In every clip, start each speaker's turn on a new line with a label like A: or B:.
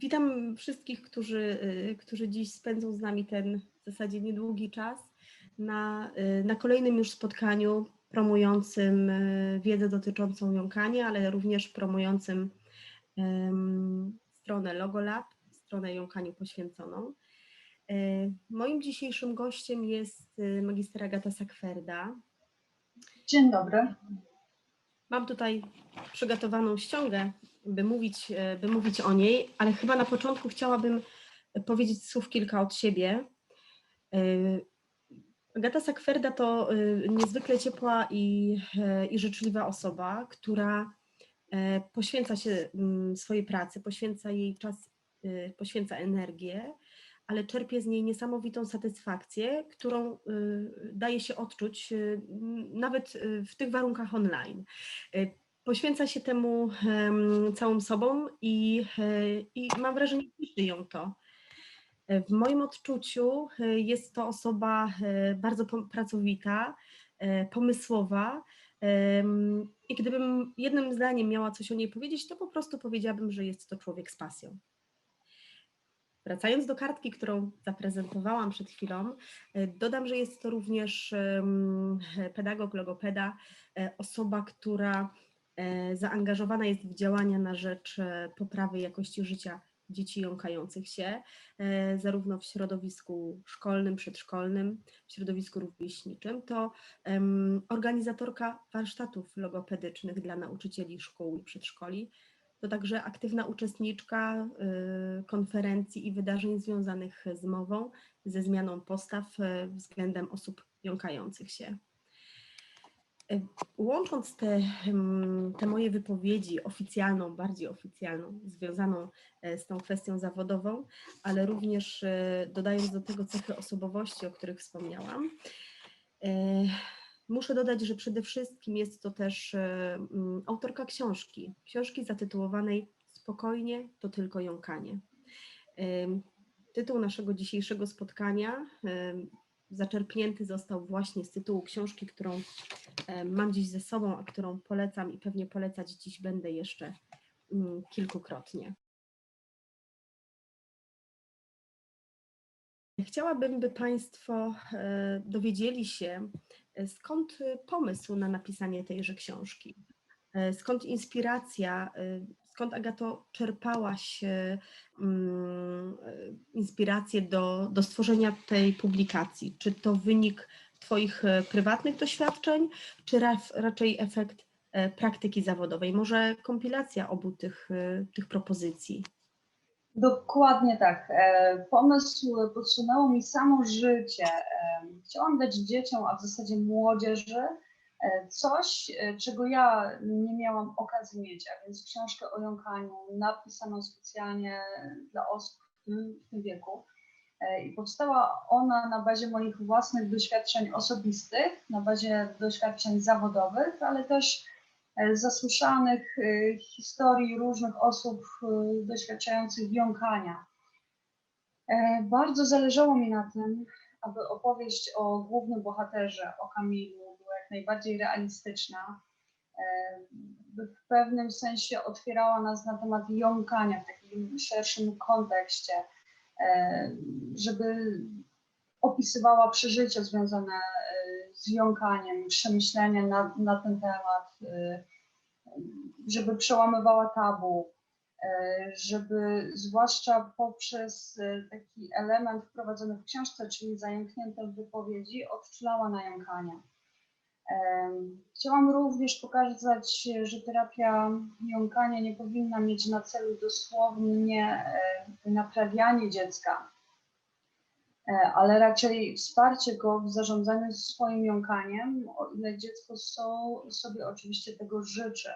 A: Witam wszystkich, którzy, y, którzy dziś spędzą z nami ten w zasadzie niedługi czas na, y, na kolejnym już spotkaniu promującym y, wiedzę dotyczącą jąkania, ale również promującym em, stronę Logolab, stronę jąkaniu poświęconą. Moim dzisiejszym gościem jest magister Agata Sakwerda.
B: Dzień dobry.
A: Mam tutaj przygotowaną ściągę, by mówić, e, by mówić o niej, ale chyba na początku chciałabym powiedzieć słów kilka od siebie. E, Agata Sakwerda to e, niezwykle ciepła i, i życzliwa osoba, która poświęca się mm, swojej pracy, poświęca jej czas, poświęca energię, ale czerpie z niej niesamowitą satysfakcję, którą daje się odczuć nawet w tych warunkach online. Poświęca się temu em, całą sobą i, e, i mam wrażenie, że cieszy ją to. E, W moim odczuciu e, jest to osoba bardzo pracowita, pomysłowa. I gdybym jednym zdaniem miała coś o niej powiedzieć, to po prostu powiedziałabym, że jest to człowiek z pasją. Wracając do kartki, którą zaprezentowałam przed chwilą, dodam, że jest to również pedagog, logopeda, osoba, która zaangażowana jest w działania na rzecz e, poprawy jakości życia dzieci jąkających się, e, zarówno w środowisku szkolnym, przedszkolnym, w środowisku rówieśniczym. To organizatorka warsztatów logopedycznych dla nauczycieli szkół i przedszkoli, to także aktywna uczestniczka konferencji i wydarzeń związanych z mową, ze zmianą postaw względem osób jąkających się. Łącząc te, te moje wypowiedzi oficjalną, bardziej oficjalną, związaną e, z tą kwestią zawodową, ale również e, dodając do tego cechy osobowości, o których wspomniałam, e, Muszę dodać, że przede wszystkim jest to też autorka książki, książki zatytułowanej Spokojnie to tylko jąkanie. Tytuł naszego dzisiejszego spotkania zaczerpnięty został właśnie z tytułu książki, którą em, mam dziś ze sobą, a którą polecam i pewnie polecać dziś będę jeszcze mm, kilkukrotnie. Chciałabym, by Państwo e, dowiedzieli się, e, skąd e, pomysł na napisanie tejże książki, E, skąd inspiracja, e, skąd Agato czerpałaś e, mm, e, inspirację do, do stworzenia tej publikacji? Czy to wynik Twoich e, prywatnych doświadczeń, czy raf, raczej efekt e, praktyki zawodowej? Może kompilacja obu tych, tych propozycji?
B: Dokładnie tak. Pomysł podsunęło mi samo życie. Chciałam dać dzieciom, a w zasadzie młodzieży, coś, e, czego ja nie miałam okazji mieć, a więc książkę o jąkaniu napisaną specjalnie dla osób w tym, w tym wieku. E, I powstała ona na bazie moich własnych doświadczeń osobistych, na bazie doświadczeń zawodowych, ale też e, zasłyszanych e, historii różnych osób e, doświadczających jąkania. E, Bardzo zależało mi na tym, aby opowieść o głównym bohaterze, o Kamilu, najbardziej realistyczna, e, w pewnym sensie otwierała nas na temat jąkania w takim szerszym kontekście, e, żeby opisywała przeżycia związane e, z jąkaniem, przemyślenia na, na ten temat, żeby przełamywała tabu, żeby zwłaszcza poprzez taki element wprowadzony w książce, czyli zająknięte wypowiedzi, odczulała na jąkania. Chciałam również pokazać, że terapia jąkania nie powinna mieć na celu dosłownie e, naprawianie dziecka, e, ale raczej wsparcie go w zarządzaniu swoim jąkaniem, o ile dziecko so, sobie oczywiście tego życzy.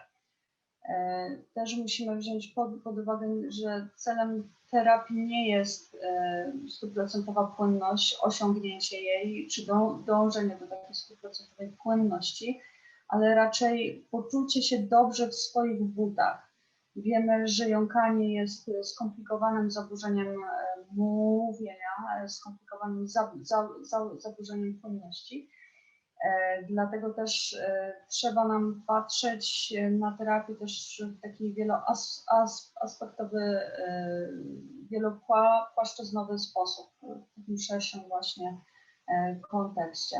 B: E, Też musimy wziąć pod, pod uwagę, że celem terapii nie jest stuprocentowa płynność, osiągnięcie jej, czy dą, dążenie do takiej stuprocentowej płynności, ale raczej poczucie się dobrze w swoich butach. Wiemy, że jąkanie jest skomplikowanym zaburzeniem e, mówienia, e, skomplikowanym za, za, za, zaburzeniem płynności. E, Dlatego też trzeba nam patrzeć na terapię też w taki wieloaspektowy, wielopłaszczyznowy sposób, w takim szerszym właśnie kontekście.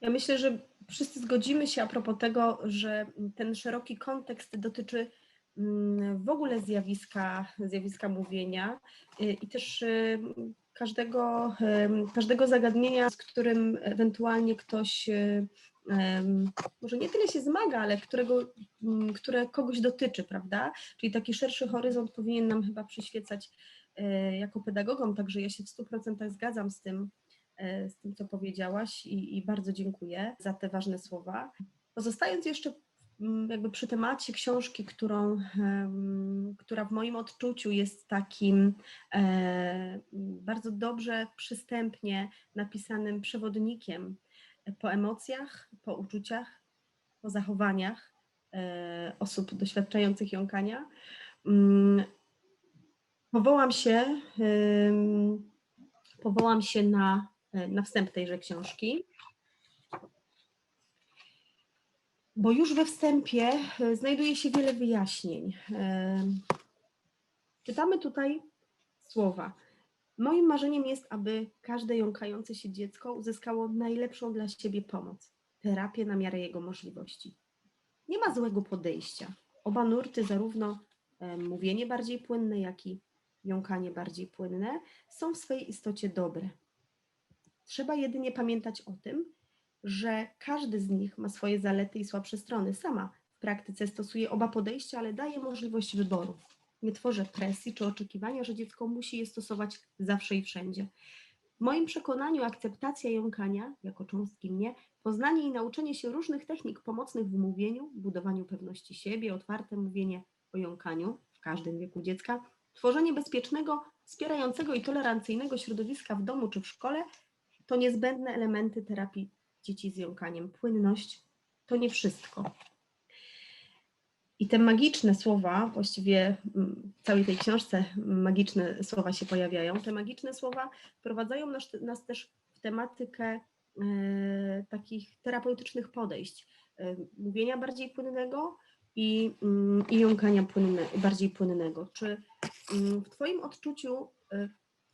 A: Ja myślę, że wszyscy zgodzimy się a propos tego, że ten szeroki kontekst dotyczy mm, w ogóle zjawiska, zjawiska mówienia y, i też y, każdego, em, każdego zagadnienia, z którym ewentualnie ktoś y, może nie tyle się zmaga, ale którego, mm, które kogoś dotyczy, prawda? Czyli taki szerszy horyzont powinien nam chyba przyświecać jako pedagogom, także ja się w 100% zgadzam z tym, z tym, co powiedziałaś i, i bardzo dziękuję za te ważne słowa. Pozostając jeszcze mm, jakby przy temacie książki, którą, która w moim odczuciu jest takim e, bardzo dobrze, przystępnie napisanym przewodnikiem po emocjach, po uczuciach, po zachowaniach e, osób doświadczających jąkania. Mm, Powołam się, powołam się na, e, na wstęp tejże książki, bo już we wstępie e, znajduje się wiele wyjaśnień. Em, Czytamy tutaj słowa. Moim marzeniem jest, aby każde jąkające się dziecko uzyskało najlepszą dla siebie pomoc, terapię na miarę jego możliwości. Nie ma złego podejścia. Oba nurty, zarówno e, mówienie bardziej płynne, jak i jąkanie bardziej płynne, są w swojej istocie dobre. Trzeba jedynie pamiętać o tym, że każdy z nich ma swoje zalety i słabsze strony. Sama w praktyce stosuję oba podejścia, ale daję możliwość wyboru. Nie tworzę presji czy oczekiwania, że dziecko musi je stosować zawsze i wszędzie. W moim przekonaniu akceptacja jąkania jako cząstki mnie, poznanie i nauczenie się różnych technik pomocnych w mówieniu, budowaniu pewności siebie, otwarte mówienie o jąkaniu w każdym wieku dziecka, tworzenie bezpiecznego, wspierającego i tolerancyjnego środowiska w domu czy w szkole to niezbędne elementy terapii dzieci z jąkaniem. Płynność to nie wszystko. I te magiczne słowa, właściwie mm, w całej tej książce magiczne słowa się pojawiają, te magiczne słowa wprowadzają nas, nas też w tematykę e, takich terapeutycznych podejść, e, mówienia bardziej płynnego i, mm, i jąkania płynne, bardziej płynnego. Czy mm, w Twoim odczuciu e,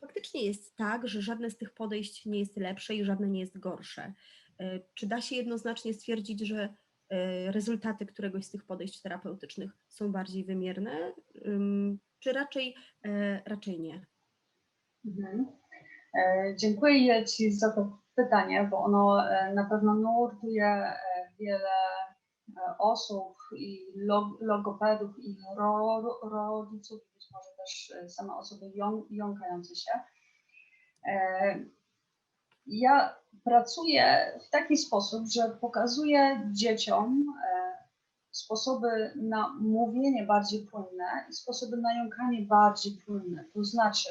A: faktycznie jest tak, że żadne z tych podejść nie jest lepsze i żadne nie jest gorsze? E, Czy da się jednoznacznie stwierdzić, że e, rezultaty któregoś z tych podejść terapeutycznych są bardziej wymierne, ym, czy raczej, e, raczej nie?
B: Mhm. Dziękuję Ci za to pytanie, bo ono na pewno nurtuje wiele osób i lo- logopedów i ro, ro, rodziców, być może też e, same osoby ją, jąkające się. E, Ja pracuję w taki sposób, że pokazuję dzieciom e, sposoby na mówienie bardziej płynne i sposoby na jąkanie bardziej płynne. To znaczy,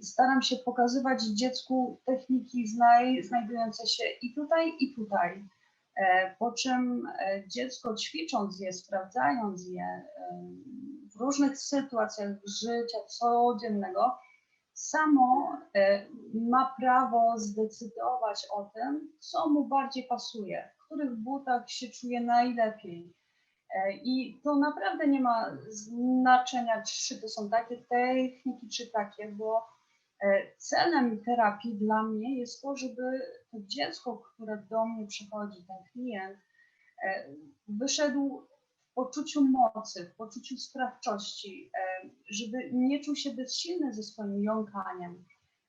B: Staram się pokazywać dziecku techniki znaj, znajdujące się i tutaj, i tutaj. E, Po czym e, dziecko ćwicząc je, sprawdzając je w różnych sytuacjach życia codziennego, samo e, ma prawo zdecydować o tym, co mu bardziej pasuje, w których butach się czuje najlepiej. I to naprawdę nie ma znaczenia, czy to są takie techniki, czy takie, bo celem terapii dla mnie jest to, żeby to dziecko, które do mnie przychodzi, ten klient, e, wyszedł w poczuciu mocy, w poczuciu sprawczości, e, żeby nie czuł się bezsilny ze swoim jąkaniem,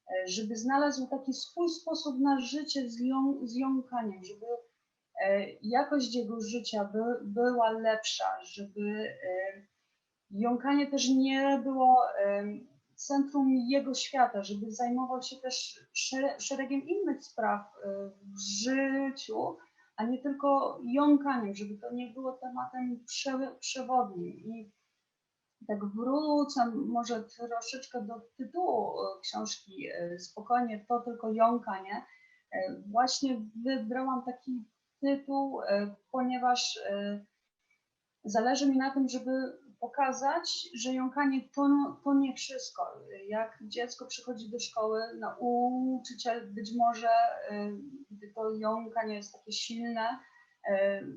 B: e, żeby znalazł taki swój sposób na życie z, ją, z jąkaniem, żeby e, jakość jego życia by, była lepsza, żeby e, jąkanie też nie było centrum jego świata, żeby zajmował się też szere- szeregiem innych spraw e, w życiu, a nie tylko jąkaniem, żeby to nie było tematem prze, przewodnim. I tak wrócę może troszeczkę do tytułu e, książki e, Spokojnie, to tylko jąkanie. Właśnie wybrałam taki tytuł, ponieważ zależy mi na tym, żeby pokazać, że jąkanie to, to nie wszystko. Jak dziecko przychodzi do szkoły, nauczyciel być może, y, gdy to jąkanie jest takie silne, y,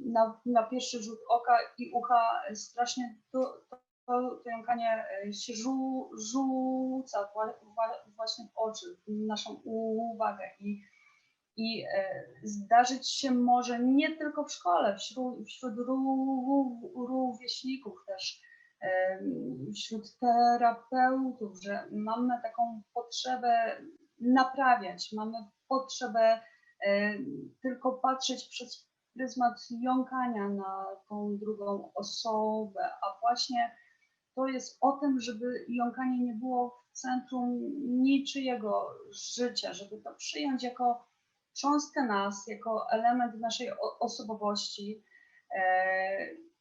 B: na, na pierwszy rzut oka i ucha strasznie to, to, to, jąkanie y, się rzu, rzuca wła- wła- właśnie w oczy, w naszą uwagę i i zdarzyć się może nie tylko w szkole, wśród, wśród ró- rówieśników też, wśród terapeutów, że mamy taką potrzebę naprawiać, mamy potrzebę tylko patrzeć przez pryzmat jąkania na tą drugą osobę, a właśnie to jest o tym, żeby jąkanie nie było w centrum niczyjego życia, żeby to przyjąć jako cząstkę nas, jako element naszej osobowości, e,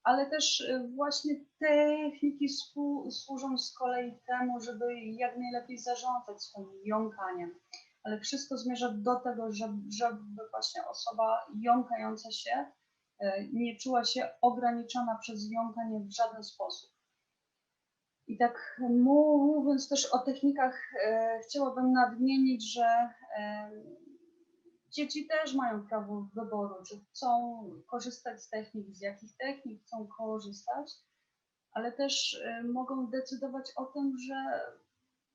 B: ale też e, właśnie techniki słu- służą z kolei temu, żeby jak najlepiej zarządzać swoim jąkaniem. Ale wszystko zmierza do tego, żeby, właśnie osoba jąkająca się e, nie czuła się ograniczona przez jąkanie w żaden sposób. I tak mówiąc też o technikach, e, chciałabym nadmienić, że dzieci też mają prawo wyboru, czy chcą korzystać z technik, z jakich technik chcą korzystać, ale też e, mogą decydować o tym, że,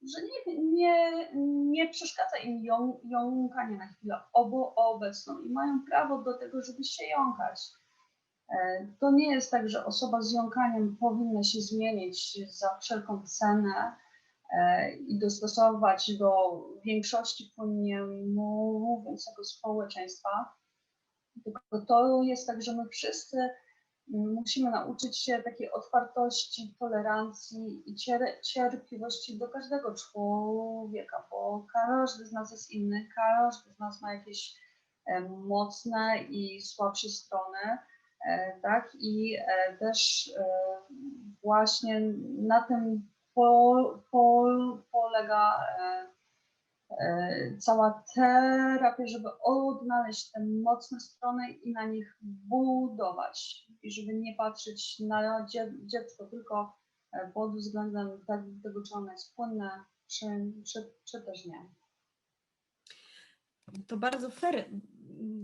B: że nie, nie, nie przeszkadza im ją, jąkanie na chwilę obo, obecną i mają prawo do tego, żeby się jąkać. E, To nie jest tak, że osoba z jąkaniem powinna się zmienić za wszelką cenę i dostosować do większości mówiącego społeczeństwa. Tylko to jest tak, że my wszyscy mm, musimy nauczyć się takiej otwartości, tolerancji i cier- cierpliwości do każdego człowieka, bo każdy z nas jest inny, każdy z nas ma jakieś e, mocne i słabsze strony. E, tak? I e, też e, właśnie na tym po, po, polega e, e, cała terapia, żeby odnaleźć te mocne strony i na nich budować. I żeby nie patrzeć na dzie, dziecko tylko e, pod względem te- tego, czy ono jest płynne, czy, czy, czy też nie.
A: To bardzo fair,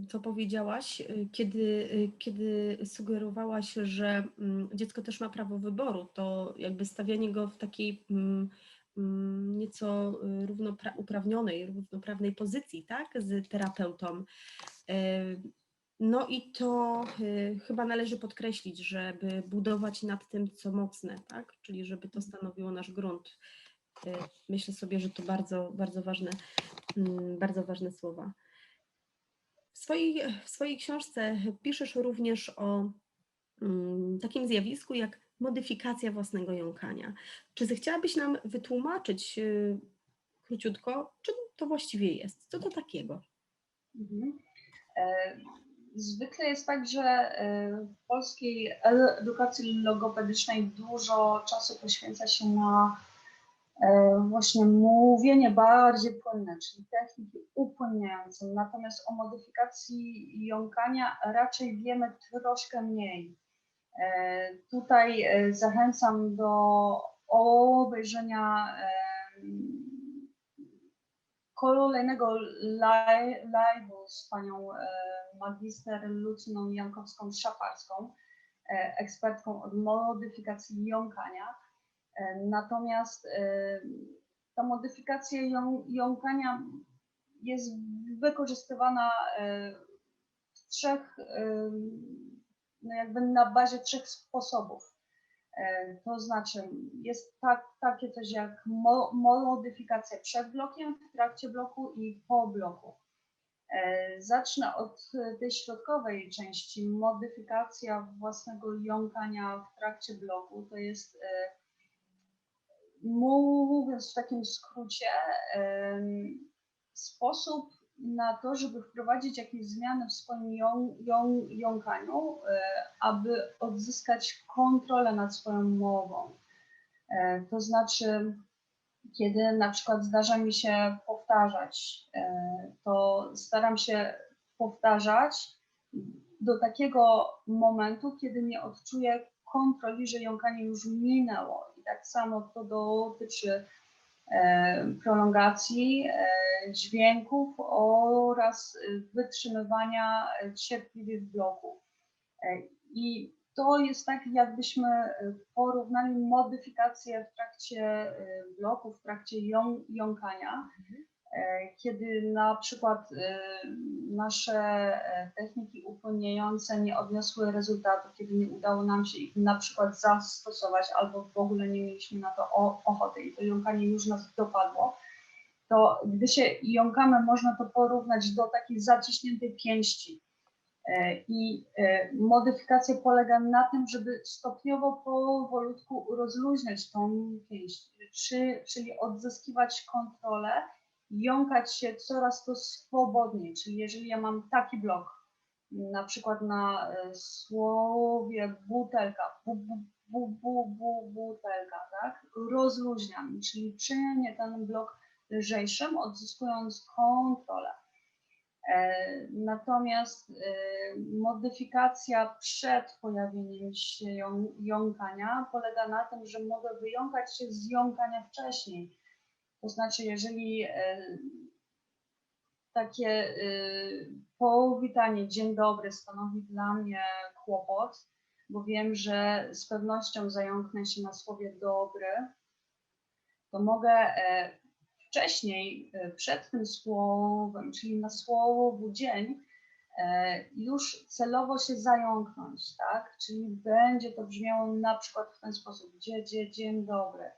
A: co powiedziałaś, y, kiedy, y, kiedy sugerowałaś, że mm, dziecko też ma prawo wyboru, to jakby stawianie go w takiej mm, mm, nieco y, równouprawnionej, równoprawnej pozycji, tak, z terapeutą. No i to chyba należy podkreślić, żeby budować nad tym, co mocne, tak, czyli żeby to stanowiło nasz grunt. Myślę sobie, że to bardzo, bardzo ważne, bardzo ważne słowa. Swojej, w swojej książce piszesz również o mm, takim zjawisku jak modyfikacja własnego jąkania. Czy zechciałabyś nam wytłumaczyć y, króciutko, czym to właściwie jest? Co to takiego?
B: Mhm. E, Zwykle jest tak, że e, w polskiej edukacji logopedycznej dużo czasu poświęca się na właśnie mówienie bardziej płynne, czyli techniki upłynniające. Natomiast o modyfikacji jąkania raczej wiemy troszkę mniej. E, Tutaj e, zachęcam do obejrzenia kolejnego li- live'u z panią e, magister Lucyną Jankowską-Szaparską, e, ekspertką od modyfikacji jąkania. E, Natomiast e, ta modyfikacja ją, jąkania jest wykorzystywana e, w trzech, no jakby na bazie trzech sposobów. To znaczy jest tak, takie coś jak mo, modyfikacja przed blokiem, w trakcie bloku i po bloku. Zacznę od tej środkowej części. Modyfikacja własnego jąkania w trakcie bloku to jest, mówiąc w takim skrócie, sposób na to, żeby wprowadzić jakieś zmiany w swoim ją, ją, jąkaniu, e, aby odzyskać kontrolę nad swoją mową. E, To znaczy, kiedy na przykład zdarza mi się powtarzać, e, to staram się powtarzać do takiego momentu, kiedy nie odczuję kontroli, że jąkanie już minęło. Tak samo to dotyczy e, prolongacji e, dźwięków oraz wytrzymywania e, cierpliwie w bloku. E, I to jest tak, jakbyśmy porównali modyfikacje w trakcie bloku, w trakcie ją, jąkania, e, kiedy na przykład e, nasze e, techniki upłynniające nie odniosły rezultatu, kiedy nie udało nam się ich na przykład zastosować albo w ogóle nie mieliśmy na to ochoty i to jąkanie już nas dopadło, to gdy się jąkamy, można to porównać do takiej zaciśniętej pięści. E, I e, modyfikacja polega na tym, żeby stopniowo, powolutku rozluźniać tą pięść, czy, czyli odzyskiwać kontrolę, jąkać się coraz to swobodniej. Czyli jeżeli ja mam taki blok, na przykład na e, słowie butelka, bu, bu, bu, bu, bu, butelka, tak? Rozluźniam, czyli czynię ten blok lżejszym, odzyskując kontrolę. E, Natomiast e, modyfikacja przed pojawieniem się ją- jąkania polega na tym, że mogę wyjąkać się z jąkania wcześniej. To znaczy, jeżeli e, takie e, powitanie dzień dobry stanowi dla mnie kłopot, bo wiem, że z pewnością zająknę się na słowie dobry, to mogę e, wcześniej, przed tym słowem, czyli na słowu dzień, już celowo się zająknąć, tak? Czyli będzie to brzmiało na przykład w ten sposób, dzie, dzie, dzień dobry.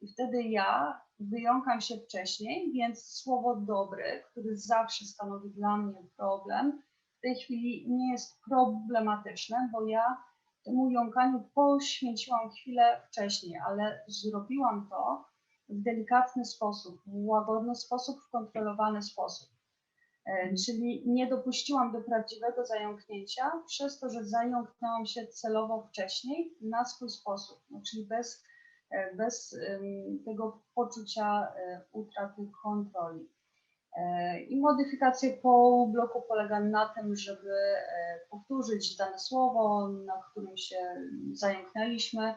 B: I wtedy ja wyjąkam się wcześniej, więc słowo dobry, który zawsze stanowi dla mnie problem, w tej chwili nie jest problematyczne, bo ja temu jąkaniu poświęciłam chwilę wcześniej, ale zrobiłam to w delikatny sposób, w łagodny sposób, w kontrolowany sposób. E, Czyli nie dopuściłam do prawdziwego zająknięcia przez to, że zająknęłam się celowo wcześniej na swój sposób, no, czyli bez, bez em, tego poczucia e, utraty kontroli. E, I modyfikacja po bloku polega na tym, żeby e, powtórzyć dane słowo, na którym się zająknęliśmy,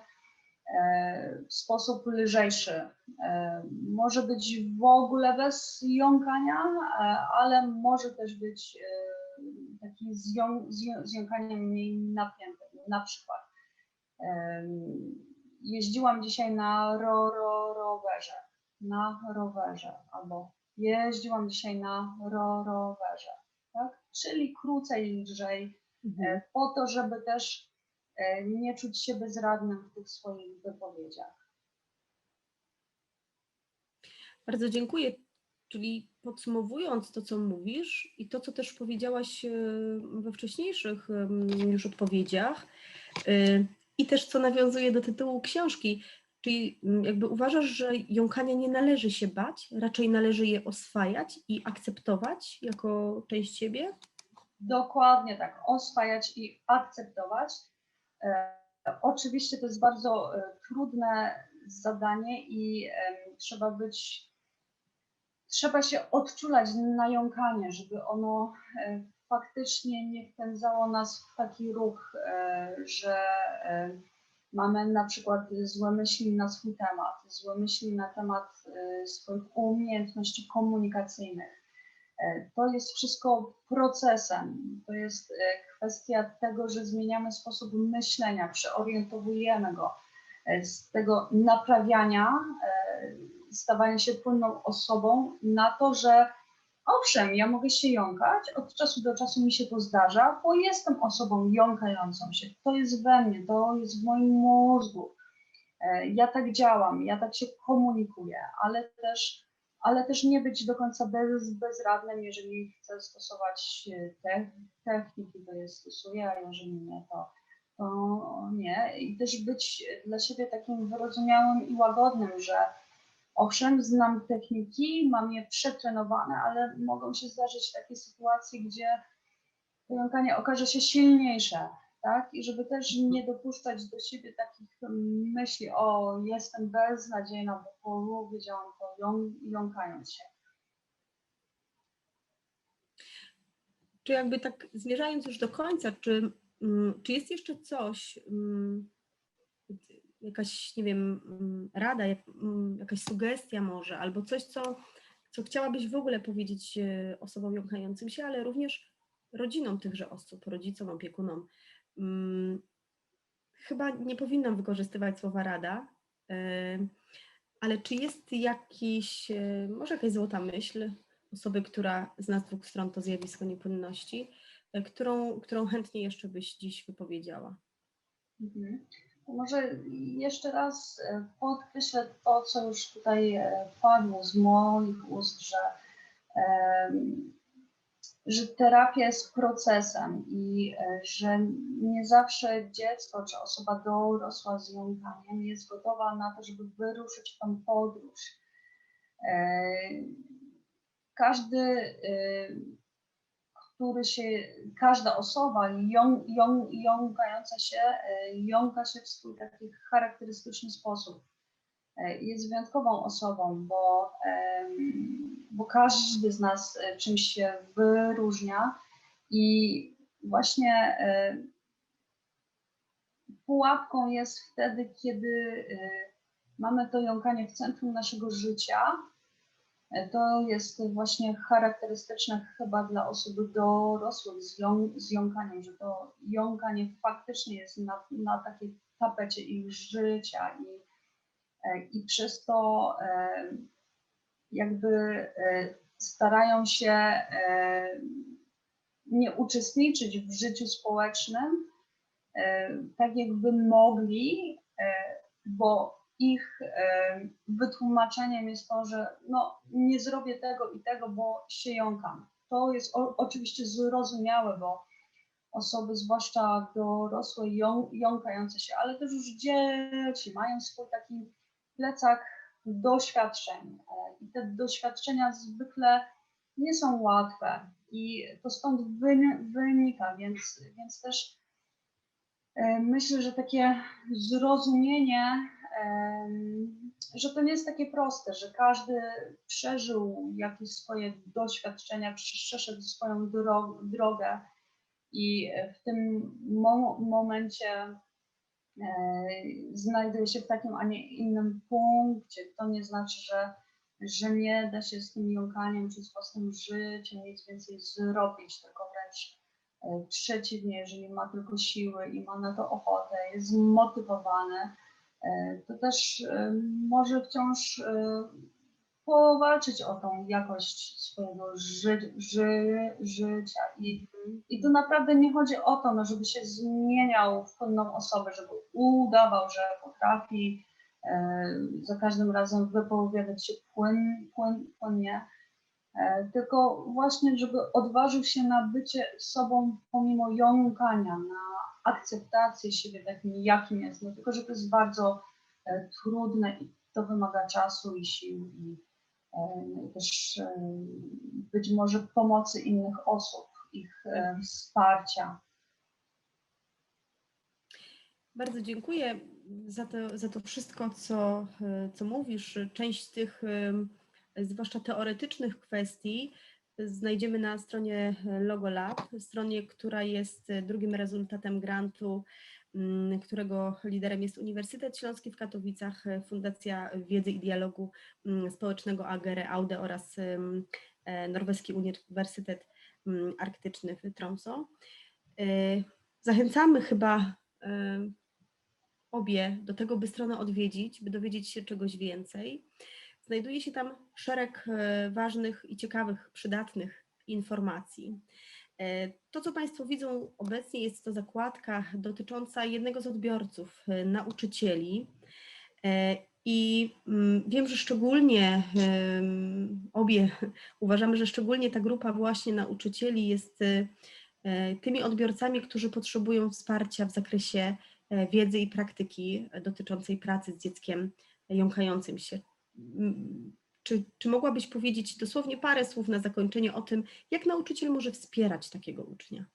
B: e, w sposób lżejszy. E, Może być w ogóle bez jąkania, e, ale może też być e, taki z, z, ją- z jąkaniem mniej napiętym. Na przykład jeździłam dzisiaj na ro, ro, rowerze, na rowerze, albo jeździłam dzisiaj na ro, rowerze, tak? Czyli krócej, lżej, e, po to, żeby też e, nie czuć się bezradnym w tych swoich wypowiedziach.
A: Bardzo dziękuję. Czyli podsumowując to, co mówisz i to, co też powiedziałaś e, we wcześniejszych już odpowiedziach i też co nawiązuje do tytułu książki, czyli mm, jakby uważasz, że jąkania nie należy się bać, raczej należy je oswajać i akceptować jako część siebie?
B: Dokładnie tak, oswajać i akceptować. E, oczywiście to jest bardzo e, trudne zadanie i em, trzeba być, trzeba się odczulać na jąkanie, żeby ono e, faktycznie nie wpędzało nas w taki ruch, e, że e, mamy na przykład złe myśli na swój temat, złe myśli na temat e, swoich umiejętności komunikacyjnych. To jest wszystko procesem. To jest kwestia tego, że zmieniamy sposób myślenia, przeorientowujemy go z tego naprawiania, stawania się płynną osobą na to, że owszem, ja mogę się jąkać, od czasu do czasu mi się to zdarza, bo jestem osobą jąkającą się. To jest we mnie, to jest w moim mózgu. E, Ja tak działam, ja tak się komunikuję, ale też ale też nie być do końca bez, bezradnym, jeżeli chcę stosować e, te techniki, to je stosuję, a jeżeli nie, to, to nie. I też być dla siebie takim wyrozumiałym i łagodnym, że owszem, znam techniki, mam je przetrenowane, ale mogą się zdarzyć takie sytuacje, gdzie to jąkanie okaże się silniejsze, tak? I żeby też nie dopuszczać do siebie takich myśli, o jestem beznadziejna, bo powiedziałam to ją, jąkając się.
A: Czy jakby tak zmierzając już do końca, czy, mm, czy jest jeszcze coś, mm, jakaś, nie wiem, mm, rada, jak, mm, jakaś sugestia może, albo coś, co, co chciałabyś w ogóle powiedzieć e, osobom jąkającym się, ale również rodzinom tychże osób, rodzicom, opiekunom. Mm, Chyba nie powinnam wykorzystywać słowa rada, e, ale czy jest jakiś, e, może jakaś złota myśl osoby, która zna z dwóch stron to zjawisko niepłynności, którą, którą chętnie jeszcze byś dziś wypowiedziała?
B: Mhm. Może jeszcze raz e, podkreślę to, co już tutaj e, padło z moich ust, że, że terapia jest procesem i e, że nie zawsze dziecko czy osoba dorosła z jąkaniem jest gotowa na to, żeby wyruszyć w tą podróż. Każdy, który się, każda osoba ją, ją, jąkająca się, e, jąka się w swój taki charakterystyczny sposób. E, Jest wyjątkową osobą, bo, bo każdy z nas e, czymś się wyróżnia i właśnie pułapką jest wtedy, kiedy mamy to jąkanie w centrum naszego życia, To jest właśnie charakterystyczne chyba dla osób dorosłych z, ją, z jąkaniem, że to jąkanie faktycznie jest na, na takiej tapecie ich życia i, e, i przez to e, jakby e, starają się nie uczestniczyć w życiu społecznym tak jakby mogli, bo ich wytłumaczeniem jest to, że no, nie zrobię tego i tego, bo się jąkam. To jest o, oczywiście zrozumiałe, bo osoby, zwłaszcza dorosłe, ją, jąkające się, ale też już dzieci mają swój taki plecak doświadczeń. E, I te doświadczenia zwykle nie są łatwe i to stąd wyni- wynika, więc, więc też e, myślę, że takie zrozumienie że to nie jest takie proste, że każdy przeżył jakieś swoje doświadczenia, przeszedł swoją dro drogę i w tym mo momencie e, znajduje się w takim, a nie innym punkcie. To nie znaczy, że, że nie da się z tym jąkaniem czy z własnym życiem nic więcej zrobić, tylko wręcz e, przeciwnie, jeżeli ma tylko siły i ma na to ochotę, jest zmotywowany, to też e, może wciąż e, powalczyć o tą jakość swojego ży, ży, życia. I, I tu naprawdę nie chodzi o to, no, żeby się zmieniał w płynną osobę, żeby udawał, że potrafi e, za każdym razem wypowiadać się płyn, płyn, płynnie, e, tylko właśnie, żeby odważył się na bycie sobą pomimo jąkania, na akceptację siebie takim, jakim jest. No, tylko, że to jest bardzo e, trudne i to wymaga czasu i sił i, e, no też e, być może pomocy innych osób, ich e, wsparcia.
A: Bardzo dziękuję za to, za to wszystko, co, e, co mówisz. Część tych, zwłaszcza teoretycznych kwestii, znajdziemy na stronie LogoLab, stronie, która jest drugim rezultatem grantu, mm, którego liderem jest Uniwersytet Śląski w Katowicach, Fundacja Wiedzy i Dialogu mm, Społecznego AGR Aude oraz em, e, Norweski Uniwersytet mm, Arktyczny w Tromsø. E, Zachęcamy chyba em, obie do tego, by stronę odwiedzić, by dowiedzieć się czegoś więcej. Znajduje się tam szereg e, ważnych i ciekawych, przydatnych informacji. E, To, co Państwo widzą obecnie, jest to zakładka dotycząca jednego z odbiorców, e, nauczycieli. I mm, wiem, że szczególnie obie uważamy, że szczególnie ta grupa właśnie nauczycieli jest tymi odbiorcami, którzy potrzebują wsparcia w zakresie wiedzy i praktyki dotyczącej pracy z dzieckiem jąkającym się. Czy, czy mogłabyś powiedzieć dosłownie parę słów na zakończenie o tym, jak nauczyciel może wspierać takiego ucznia?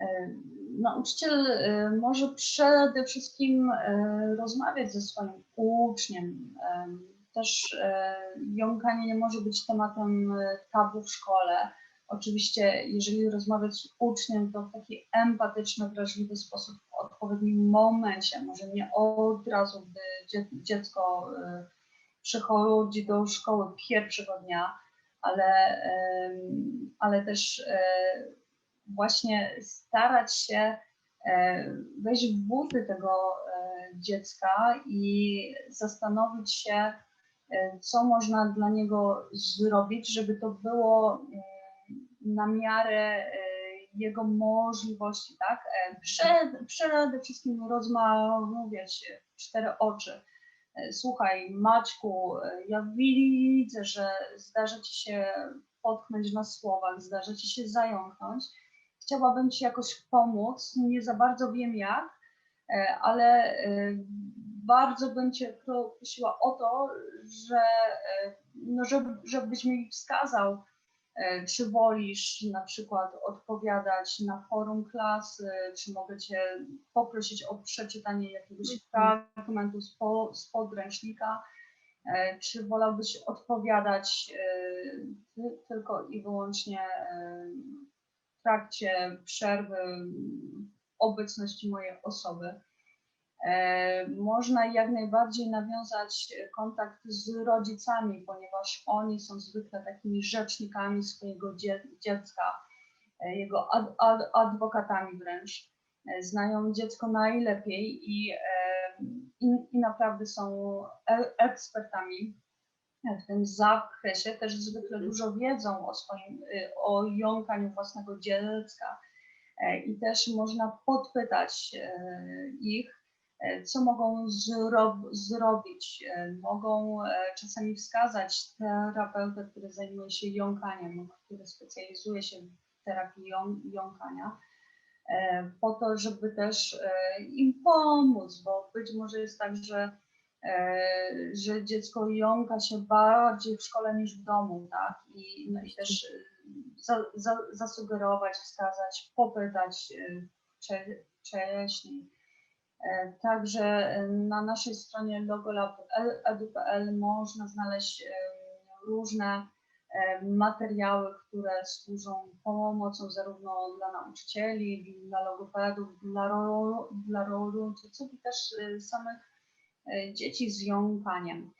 B: E, Nauczyciel e, może przede wszystkim e, rozmawiać ze swoim uczniem. Też jąkanie nie może być tematem tabu w szkole. Oczywiście, jeżeli rozmawiać z uczniem, to w taki empatyczny, wrażliwy sposób odpowiedzieć odpowiednim momencie, może nie od razu, gdy dzie- dziecko przychodzi do szkoły pierwszego dnia, ale, ale też e, właśnie starać się e, wejść w buty tego e, dziecka i zastanowić się, co można dla niego zrobić, żeby to było mm, na miarę jego możliwości, tak? Przed, przede wszystkim rozmawiać w cztery oczy. E, Słuchaj, Maćku, e, ja widzę, że zdarza ci się potknąć na słowach, zdarza ci się zająknąć. Chciałabym ci jakoś pomóc, nie za bardzo wiem jak, e, ale bardzo bym cię pro- prosiła o to, że, no, żeby, żebyś mi wskazał, czy wolisz na przykład odpowiadać na forum klasy, czy mogę cię poprosić o przeczytanie jakiegoś fragmentu z, po, z podręcznika, e, czy wolałbyś odpowiadać e, ty- tylko i wyłącznie e, w trakcie przerwy obecności mojej osoby. E, Można jak najbardziej nawiązać kontakt z rodzicami, ponieważ oni są zwykle takimi rzecznikami swojego dzie- dziecka, e, jego ad, ad, adwokatami wręcz. E, Znają dziecko najlepiej i, i, i naprawdę są ekspertami w tym zakresie. Też zwykle dużo wiedzą o swoim, o jąkaniu własnego dziecka i też można podpytać ich, co mogą zro- zrobić. E, Mogą e, czasami wskazać terapeutę, który zajmuje się jąkaniem, który specjalizuje się w terapii ją- jąkania, e, po to, żeby też e, im pomóc, bo być może jest tak, że, e, że dziecko jąka się bardziej w szkole niż w domu, tak? I, no i też e, za, za, zasugerować, wskazać, popytać e, wcze- wcześniej. E, Także e, na naszej stronie logolab.edu.pl można znaleźć e, różne materiały, które służą pomocą zarówno dla nauczycieli, dla logopedów, dla, ro, dla rodziców i też samych dzieci z jąkaniem.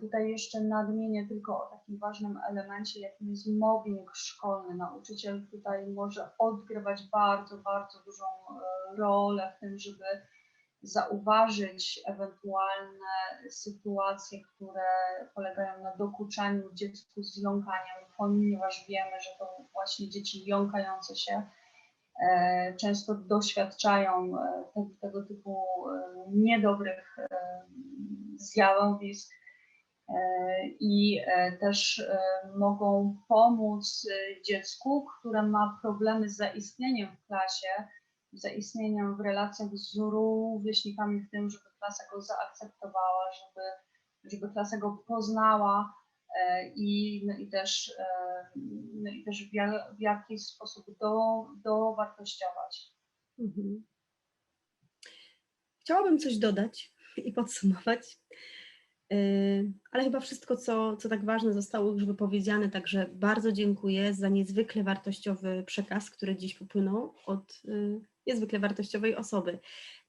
B: Tutaj jeszcze nadmienię tylko o takim ważnym elemencie, jakim jest mobbing szkolny. Nauczyciel tutaj może odgrywać bardzo, bardzo dużą rolę w tym, żeby zauważyć ewentualne sytuacje, które polegają na dokuczaniu dziecku z jąkaniem, ponieważ wiemy, że to właśnie dzieci jąkające się e, często doświadczają e, te, tego typu e, niedobrych zjawisk i też mogą pomóc dziecku, które ma problemy z zaistnieniem w klasie, zaistnieniem w relacjach z rówieśnikami, w tym, żeby klasa go zaakceptowała, żeby, żeby klasa go poznała e, i, no i też, e, no i też w, ja, w jakiś sposób do, dowartościować.
A: Mhm. Chciałabym coś dodać i podsumować, Yy, ale chyba wszystko, co, co tak ważne, zostało już wypowiedziane, także bardzo dziękuję za niezwykle wartościowy przekaz, który dziś popłynął od niezwykle wartościowej osoby.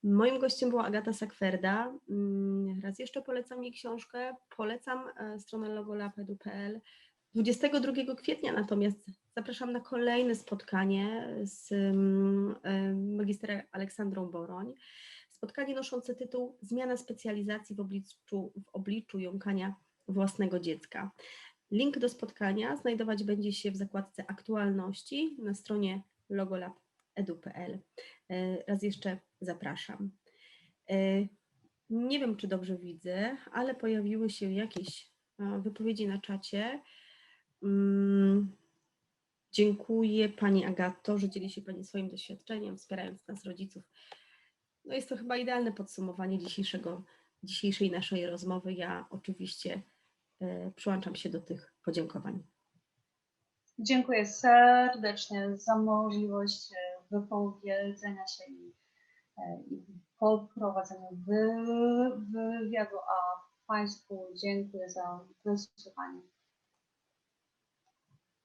A: Moim gościem była Agata Sakwerda. Mm, Raz jeszcze polecam jej książkę, polecam e, stronę logolab.edu.pl. 22 kwietnia natomiast zapraszam na kolejne spotkanie z mm, e, magisterem Aleksandrą Boroń. Spotkanie noszące tytuł Zmiana specjalizacji w obliczu, w obliczu jąkania własnego dziecka. Link do spotkania znajdować będzie się w zakładce aktualności na stronie logolab.edu.pl. E, Raz jeszcze zapraszam. E, Nie wiem, czy dobrze widzę, ale pojawiły się jakieś e, wypowiedzi na czacie. Mm, Dziękuję Pani Agato, że dzieli się Pani swoim doświadczeniem, wspierając nas, rodziców. No jest to chyba idealne podsumowanie dzisiejszego, dzisiejszej naszej rozmowy. Ja oczywiście przyłączam się do tych podziękowań.
B: Dziękuję serdecznie za możliwość wypowiedzenia się i, e, i poprowadzenia wy, wywiadu, a Państwu dziękuję za wysłuchanie.